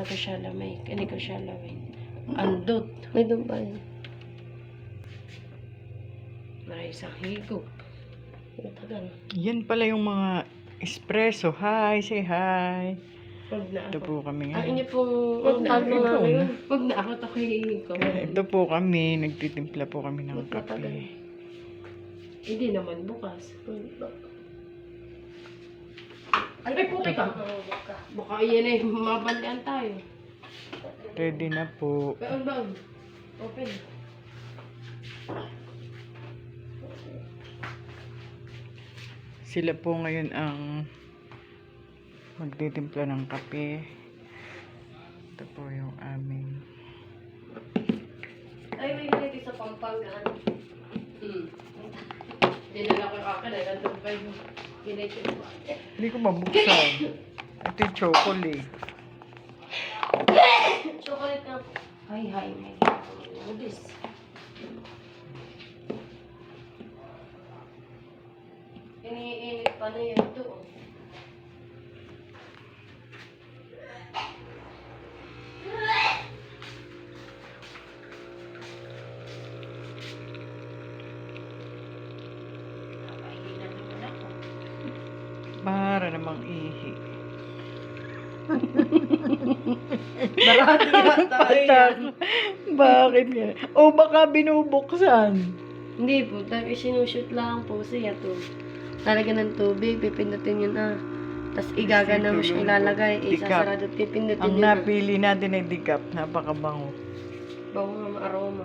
Ko siya lamay. Kani ko siya lamay. Andot. May doon pa yun. Na isang higop. Matagal. Yan pala yung mga espresso. Hi, say hi. Huwag na Ito ako. po kami Ang ngayon. inyo pong... Huwag na ako. nga ikaw na. Huwag na ako. Ito ko Ito po kami. Nagtitimpla po kami ng kape. Hindi naman bukas. Ano ay puti ka? Baka yan eh. Mabandian tayo. Ready na po. Baon baon. Open. Sila po ngayon ang magtitimpla ng kape. Ito po yung aming Ay, may ganito sa Pampanga. Hmm. Dinala ko yung akin eh. Nandun pa yung ginito ko. Hindi ko mabuksan. Ito yung chocolate. Chocolate na po. Hi, hi. May Udis. Iniinit pa na naman ako. Para namang ihi. Barati yata yan. Bakit nga? O baka binubuksan. Hindi po, dahil sinushoot lang po siya to. Lalagyan ng tubig, pipindutin yun ah. Tapos igagana mo siya ilalagay, isasarado at pipindutin Ang yun ah. napili natin ay dikap. Napakabango. Bago nga ma-aroma.